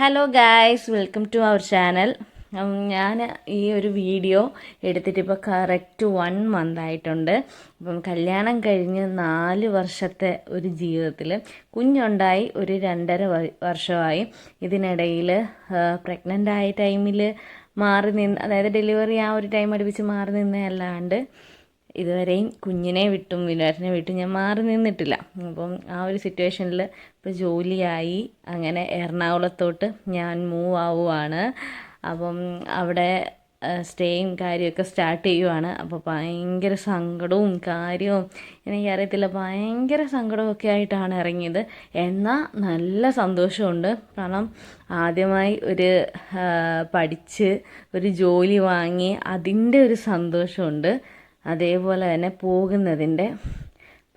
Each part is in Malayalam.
Hello guys welcome to our channel ഞാൻ ഈ ഒരു വീഡിയോ എടുത്തിട്ട് ഇപ്പോൾ കറക്റ്റ് വൺ മന്ത് ആയിട്ടുണ്ട്. അപ്പം കല്യാണം കഴിഞ്ഞ് നാല് വർഷത്തെ ഒരു ജീവിതത്തിൽ കുഞ്ഞുണ്ടായി ഒരു രണ്ടര വർഷമായി. ഇതിനിടയിൽ പ്രഗ്നന്റ് ആയ ടൈമിൽ മാറി നിന്ന് അതായത് ഡെലിവറി ആ ഒരു ടൈം അടുപ്പിച്ച് മാറി നിന്നതല്ലാണ്ട് ഇതുവരെയും കുഞ്ഞിനെ വിട്ടും വിനോദനെ വിട്ടും ഞാൻ മാറി നിന്നിട്ടില്ല. അപ്പം ആ ഒരു സിറ്റുവേഷനിൽ ഇപ്പോൾ ജോലിയായി. അങ്ങനെ എറണാകുളത്തോട്ട് ഞാൻ മൂവ് ആവുകയാണ് അപ്പം അവിടെ സ്റ്റേയും കാര്യമൊക്കെ സ്റ്റാർട്ട് ചെയ്യുവാണ്. അപ്പോൾ ഭയങ്കര സങ്കടവും കാര്യവും എനിക്കറിയത്തില്ല. ഭയങ്കര സങ്കടമൊക്കെ ആയിട്ടാണ് ഇറങ്ങിയത്. എന്നാൽ നല്ല സന്തോഷമുണ്ട്. കാരണം ആദ്യമായി ഒരു പഠിച്ച് ഒരു ജോലി വാങ്ങി അതിന്റെ ഒരു സന്തോഷമുണ്ട്. അതേപോലെ തന്നെ പോകുന്നതിന്റെ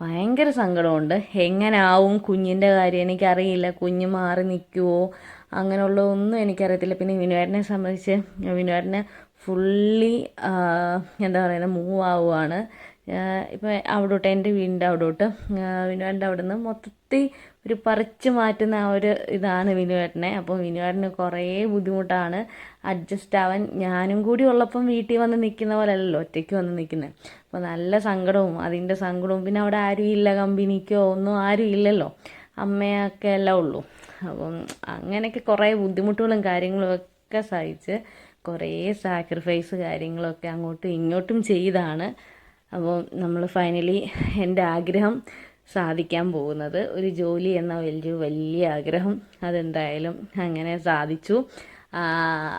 ഭയങ്കര സങ്കടമുണ്ട്. എങ്ങനാവും കുഞ്ഞിന്റെ കാര്യം? എനിക്കറിയില്ല. കുഞ്ഞ് മാറി നിൽക്കുമോ അങ്ങനെയുള്ള ഒന്നും എനിക്കറിയത്തില്ല. പിന്നെ വിനുവേട്ടനെ സംബന്ധിച്ച് വിനുവേട്ടനെ ഫുള്ളി എന്താ പറയുന്നത് മൂവ് ആവുകയാണ് ഇപ്പം അവിടോട്ട് എന്റെ വീടിന്റെ അവിടോട്ട്. വിനുവേട്ടന്റെ അവിടെ നിന്ന് മൊത്തത്തിൽ ഒരു പറിച്ചു മാറ്റുന്ന ആ ഒരു ഇതാണ് വിനുവേട്ടനെ. അപ്പോൾ വിനുവേട്ടന് കുറേ ബുദ്ധിമുട്ടാണ്. അഡ്ജസ്റ്റ് ആവാൻ ഞാനും കൂടി ഉള്ളപ്പം വീട്ടിൽ വന്ന് നിൽക്കുന്ന പോലെ അല്ലല്ലോ ഒറ്റയ്ക്ക് വന്ന് നിൽക്കുന്നത് അപ്പോൾ നല്ല സങ്കടവും അതിന്റെ സങ്കടവും. പിന്നെ അവിടെ ആരും ഇല്ല കമ്പനിക്കോ ഒന്നും ആരും ഇല്ലല്ലോ. അമ്മയൊക്കെ എല്ലാം ഉള്ളൂ. അപ്പം അങ്ങനെയൊക്കെ കുറേ ബുദ്ധിമുട്ടുകളും കാര്യങ്ങളും ഒക്കെ സഹിച്ച് കുറേ സാക്രിഫൈസ് കാര്യങ്ങളൊക്കെ അങ്ങോട്ടും ഇങ്ങോട്ടും ചെയ്താണ്. അപ്പോൾ നമ്മൾ ഫൈനലി എന്റെ ആഗ്രഹം സാധിക്കാൻ പോകുന്നത്. ഒരു ജോലി എന്ന വലിയ വലിയ ആഗ്രഹം അതെന്തായാലും അങ്ങനെ സാധിച്ചു.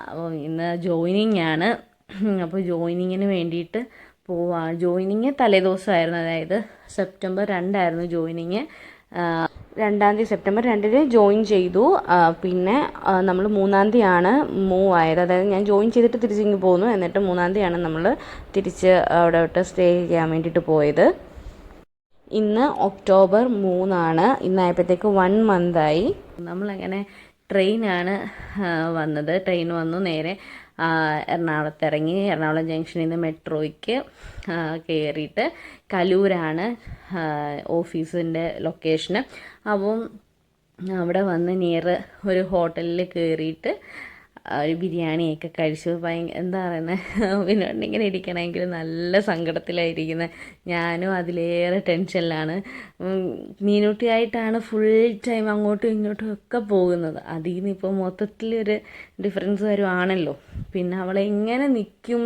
അപ്പോൾ ഇന്ന് ജോയിനിങ് ആണ്. അപ്പോൾ ജോയിനിങ്ങിന് വേണ്ടിയിട്ട് പോവാ. ജോയിനിങ് തലേദിവസമായിരുന്നു അതായത് സെപ്റ്റംബർ രണ്ടായിരുന്നു ജോയിനിങ് രണ്ടാം തീയതി സെപ്റ്റംബർ രണ്ടിന് ജോയിൻ ചെയ്തു. പിന്നെ നമ്മൾ മൂന്നാം തീയതിയാണ് മൂവ് ആയത്. അതായത് ഞാൻ ജോയിൻ ചെയ്തിട്ട് തിരിച്ചിങ്ങ് പോന്നു. എന്നിട്ട് മൂന്നാം തീയതിയാണ് നമ്മൾ തിരിച്ച് അവിടെ വിട്ട് സ്റ്റേ ചെയ്യാൻ വേണ്ടിയിട്ട് പോയത്. ഇന്ന് ഒക്ടോബർ മൂന്നാണ്. ഇന്നായപ്പോഴത്തേക്ക് വൺ മന്തായി നമ്മളങ്ങനെ ട്രെയിനാണ് വന്നത്. ട്രെയിൻ വന്നു നേരെ എറണാകുളത്ത് ഇറങ്ങി എറണാകുളം ജംഗ്ഷനിൽ നിന്ന് മെട്രോയ്ക്ക് കയറിയിട്ട് കലൂരാണ് ഓഫീസിന്റെ ലൊക്കേഷന് അപ്പം അവിടെ വന്ന് നിയർ ഒരു ഹോട്ടലിൽ കയറിയിട്ട് ഒരു ബിരിയാണിയൊക്കെ കഴിച്ചു. ഭയങ്കര എന്താ പറയുന്നത് പിന്നെ ഇങ്ങനെ ഇരിക്കണമെങ്കിൽ നല്ല സങ്കടത്തിലായിരിക്കുന്നത് ഞാനും അതിലേറെ ടെൻഷനിലാണ്. മീനൂട്ടിയായിട്ടാണ് ഫുൾ ടൈം അങ്ങോട്ടും ഇങ്ങോട്ടും ഒക്കെ പോകുന്നത്. അതിൽ നിന്ന് ഇപ്പോൾ മൊത്തത്തിലൊരു ഡിഫറൻസ് വരുവാണല്ലോ. പിന്നെ അവളെങ്ങനെ നിൽക്കും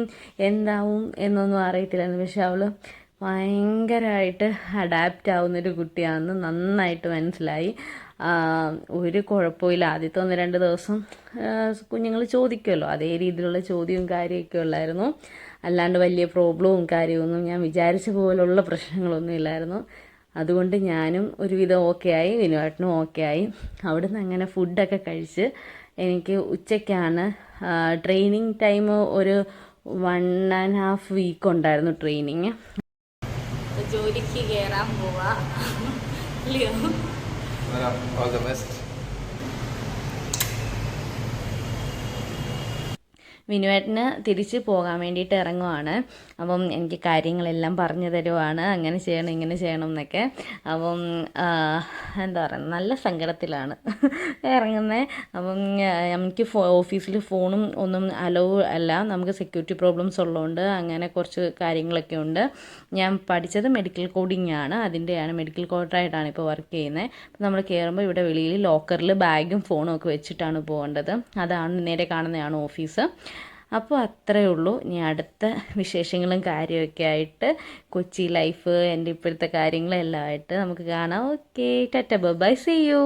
എന്താവും എന്നൊന്നും അറിയത്തില്ലായിരുന്നു. പക്ഷെ അവൾ ഭയങ്കരമായിട്ട് അഡാപ്റ്റ് ആവുന്നൊരു കുട്ടിയാണെന്ന് നന്നായിട്ട് മനസ്സിലായി. ഒരു കുഴപ്പമില്ല ആദ്യത്തെ ഒന്ന് രണ്ട് ദിവസം കുഞ്ഞുങ്ങൾ ചോദിക്കുമല്ലോ. അതേ രീതിയിലുള്ള ചോദ്യവും കാര്യമൊക്കെ ഉള്ളായിരുന്നു. അല്ലാണ്ട് വലിയ പ്രോബ്ലവും കാര്യമൊന്നും ഞാൻ വിചാരിച്ച പോലുള്ള പ്രശ്നങ്ങളൊന്നും ഇല്ലായിരുന്നു. അതുകൊണ്ട് ഞാനും ഒരുവിധം ഓക്കെ ആയി. വിനുവേട്ടനും ഓക്കെ ആയി. അവിടുന്ന് അങ്ങനെ ഫുഡൊക്കെ കഴിച്ച് എനിക്ക് ഉച്ചയ്ക്കാണ് ട്രെയിനിങ് ടൈം ഒരു വൺ ആൻഡ് ഹാഫ് വീക്ക് ഉണ്ടായിരുന്നു ട്രെയിനിങ് ജോലിക്ക് കയറാൻ പോവാ. വിനുവേട്ടന് തിരിച്ച് പോകാൻ വേണ്ടിയിട്ട് ഇറങ്ങുവാണ്. അപ്പം എനിക്ക് കാര്യങ്ങളെല്ലാം പറഞ്ഞു തരുവാണ്. അങ്ങനെ ചെയ്യണം ഇങ്ങനെ ചെയ്യണം എന്നൊക്കെ. അപ്പം എന്താ പറയുക നല്ല സങ്കടത്തിലാണ്. ഇറങ്ങുന്നത് അപ്പം നമുക്ക് ഓഫീസിൽ ഫോണും ഒന്നും അലോ അല്ല. നമുക്ക് സെക്യൂരിറ്റി പ്രോബ്ലംസ് ഉള്ളതുകൊണ്ട് അങ്ങനെ കുറച്ച് കാര്യങ്ങളൊക്കെ ഉണ്ട്. ഞാൻ പഠിച്ചത് മെഡിക്കൽ കോഡിംഗ് ആണ്. അതിന്റെയാണ് മെഡിക്കൽ കോഡറായിട്ടാണ് ഇപ്പോൾ വർക്ക് ചെയ്യുന്നത് അപ്പം നമ്മൾ കയറുമ്പോൾ ഇവിടെ വെളിയിൽ ലോക്കറിൽ ബാഗും ഫോണും ഒക്കെ വെച്ചിട്ടാണ് പോകേണ്ടത്. അതാണ് നേരെ കാണുന്നതാണ് ഓഫീസ് അപ്പോൾ അത്രയേ ഉള്ളൂ. ഇനി അടുത്ത വിശേഷങ്ങളും കാര്യമൊക്കെ ആയിട്ട് കൊച്ചി ലൈഫ് എന്റെ ഇപ്പോഴത്തെ കാര്യങ്ങളെല്ലാം ആയിട്ട് നമുക്ക് കാണാം. Okay tata bye see you